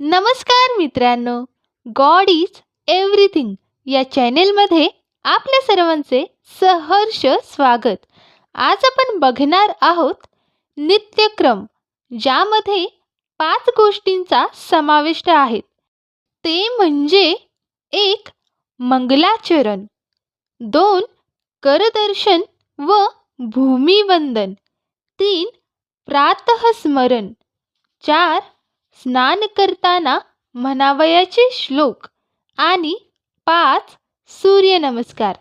नमस्कार मित्रांनो. God is everything या चॅनेलमध्ये आपल्या सर्वांचे सहर्ष स्वागत. आज आपण बघणार आहोत नित्यक्रम ज्यामध्ये पाच गोष्टींचा समाविष्ट आहे. ते म्हणजे एक मंगलाचरण. दोन करदर्शन व भूमिवंदन. तीन प्रातःस्मरण. चार स्नान करताना म्हणावयाचे श्लोक. आणि पाच सूर्यनमस्कार.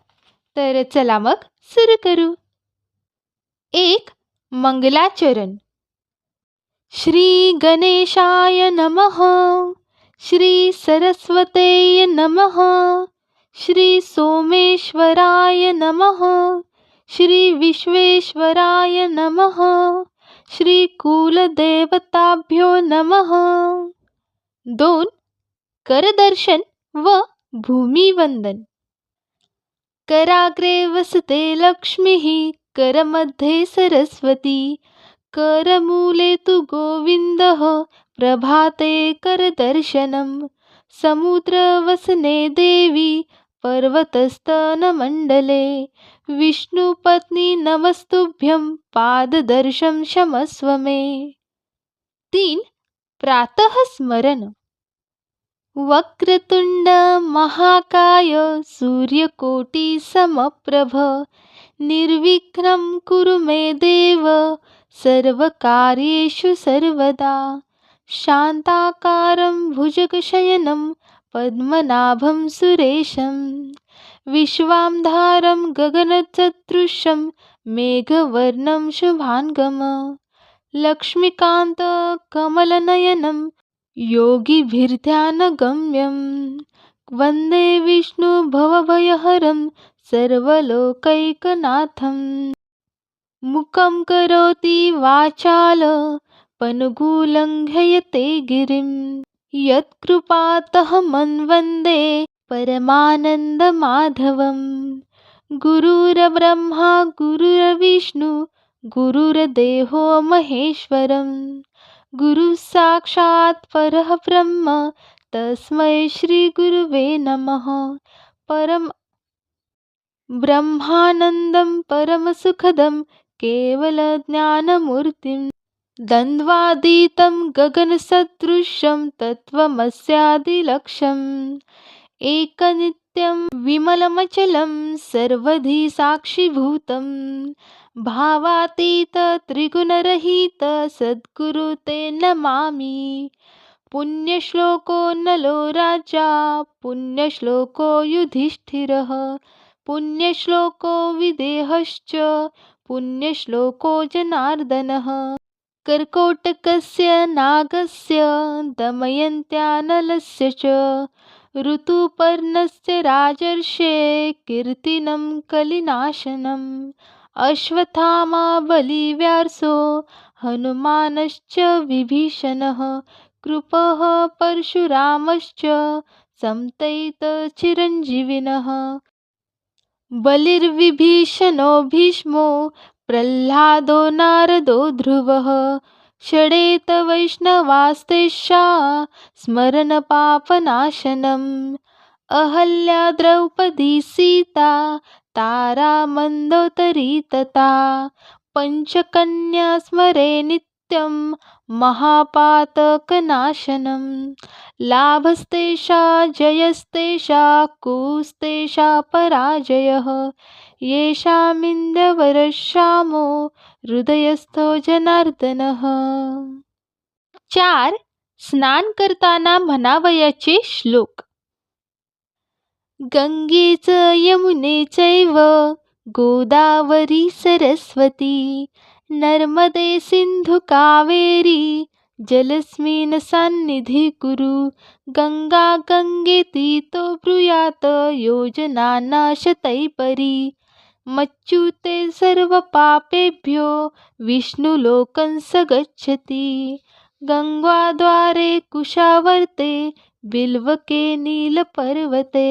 तर चला मग सुरू करू. एक मंगलाचरण. श्री गणेशाय नमः. श्री सरस्वतेय नमः. श्री सोमेश्वराय नमः. श्री विश्वेश्वराय नमः. श्री कुलदेवताभ्यो नमः। दोन करदर्शन व भूमिवंदन। कराग्रे वसते लक्ष्मीः करमध्ये सरस्वती। करमूले तु गोविन्दः प्रभाते करदर्शनं समुद्रवसने देवी पर्वतस्तनमण्डले विष्णुपत्नी नमस्तुभ्यं पाददर्शं क्षमस्व मे। तीन प्रातःस्मरण वक्रतुंड महाकाय सूर्यकोटी समप्रभ। निर्विघ्नं कुरु मे देव। सर्वकार्येषु सर्वदा। शान्ताकारं भुजगशयनं पद्मनाभं सुरेशम्। विश्वांधारं गगनचतृशं मेघवर्णं शुभाङ्गम। लक्ष्मीकान्तकमलनयनं योगिभिर्ध्यानगम्यं। वन्दे विष्णुभवभयहरं सर्वलोकैकनाथं मुखं करोति वाचाल पनुगुलङ्घयते गिरिं यत्कृपातहमन्वन्दे परमानन्दमाधवं गुरुर्ब्रह्मा गुरुर्विष्णु गुरुर्देहो महेश्वरं गुरुसाक्षात् परः ब्रह्म तस्मै श्रीगुरुवे नमः। परम ब्रह्मानन्दं परमसुखदं केवलज्ञानमूर्तिं द्वन्द्वातीतं गगनसदृशं तत्त्वमस्यादिलक्ष्यम्। एकनित्यं विमलमचलं सर्वधी साक्षीभूतं भावातीत त्रिगुणरहित सद्गुरु ते नमामि। पुण्यश्लोको नलो राजा पुण्यश्लोको युधिष्ठिरः। पुण्यश्लोको विदेहश्च पुण्यश्लोको जनार्दनः। कर्कोटकस्य नागस्य दमयन्त्यानलस्य च। ऋतुपर्णस्य राजर्षे कीर्तिनं कलिनाशनम् अश्वत्थामा बलिव्यासो हनुमानश्च विभीषणः कृपः परशुरामश्च संतैतचिरञ्जीविनः बलिर्विभीषणो भीष्मो प्रह्लादो नारदो ध्रुवः षडेत वैष्णवास्तेषा स्मरणपापनाशनम् अहल्या द्रौपदी सीता तारा मन्दोदरी तथा पञ्चकन्या स्मरे नित्यं महापातकनाशनं लाभस्तेषा जयस्तेषा कुस्तेषा पराजयः। येषामिन्दवरश्यामो हृदयस्थो जनार्दनः। चार स्नान करताना म्हणावयाचे श्लोक। गंगेच यमुने चैव गोदावरी सरस्वती। नर्मदे सिंधु कावेरी जलस्मिन् सन्निधि कुरु गंगा गंगेति तो ब्रूयात योजना नाशतैपरी मच्युते सर्वपापेभ्यो विष्णुलोकं स गच्छति गङ्गाद्वारे कुशावर्ते बिल्वके नीलपर्वते।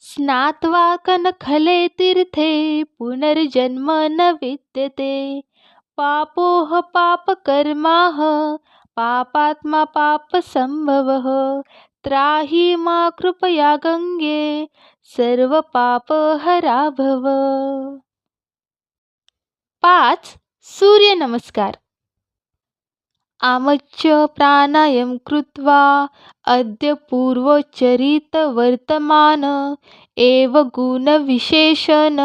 स्नात्वा कनखले तीर्थे पुनर्जन्म न विद्यते। पापोह पापकर्माः पापात्मा पापसम्भवः त्राहि मा कृपया गंगे सर्वपापहरा भव पाच सूर्यनमस्कार आमच्च प्राणायाम कृत्वा अद्य पूर्वचरितवर्तमान एव गुणविशेषण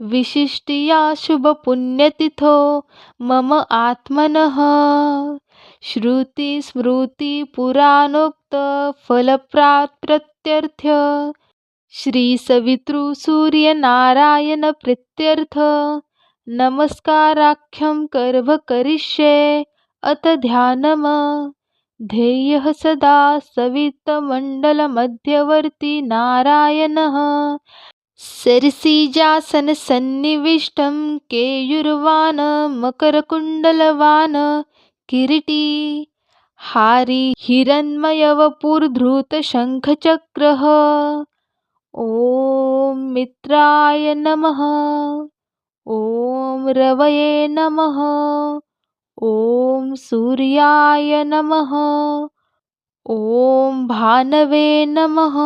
विशिष्टिया शुभपुण्यतिथो मम आत्मनः। श्रुतिस्मृतिपुराणोक्तफलप्राप्त्यर्थ श्रीसवितृसूर्यनारायणप्रीत्यर्थ नमस्काराख्यं कर्म करिष्ये। अथ ध्यानम्। ध्येयः सदा सवितमण्डलमध्यवर्ती नारायणः। सरसिजासनसन्निविष्टं केयुर्वान् मकरकुण्डलवान् किरीटी। हारी हिरण्मयवपुर्धृतशङ्खचक्रः। ॐ मित्राय नमः। ॐ रवये नमः। ॐ सूर्याय नमः। ॐ भानवे नमः।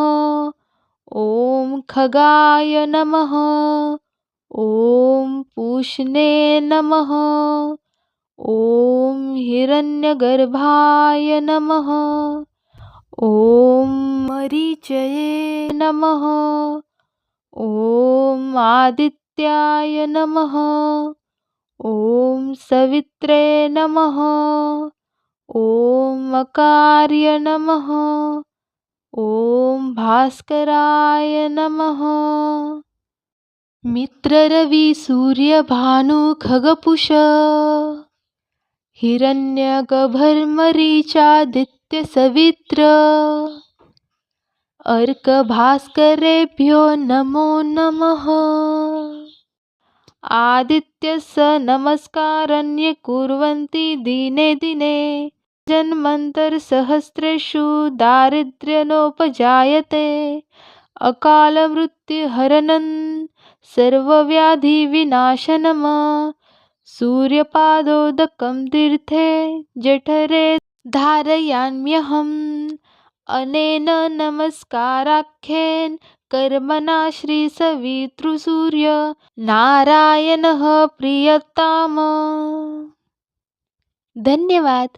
ॐ खगाय नमः। ॐ पूष्णे नमः। ॐ हिरण्यगर्भाय नमः। ॐ मरीचये नमः। ॐ आदित्याय नमः। ॐ सवित्रे नमः। ॐ मकार्य नमः। ॐ भास्कराय नमः। मित्ररवि सूर्यभानु खगपुष। हिरण्यगभर्मरीचादित्यसवित्र। अर्कभास्करेभ्यो नमो नमः। आदित्यस्य नमस्कारण्य कुर्वन्ति दिने दिने। जन्मन्तरसहस्रेषु दारिद्र्यनोपजायते। अकालमृत्युहरणन् सर्वव्याधिविनाशनम्। सूर्यपादोदकं तीर्थे जठरे धारयाम्यहम् अनेन नमस्काराख्येन। कर्मणा श्रीसवितृसूर्य नारायणः प्रियताम। धन्यवाद।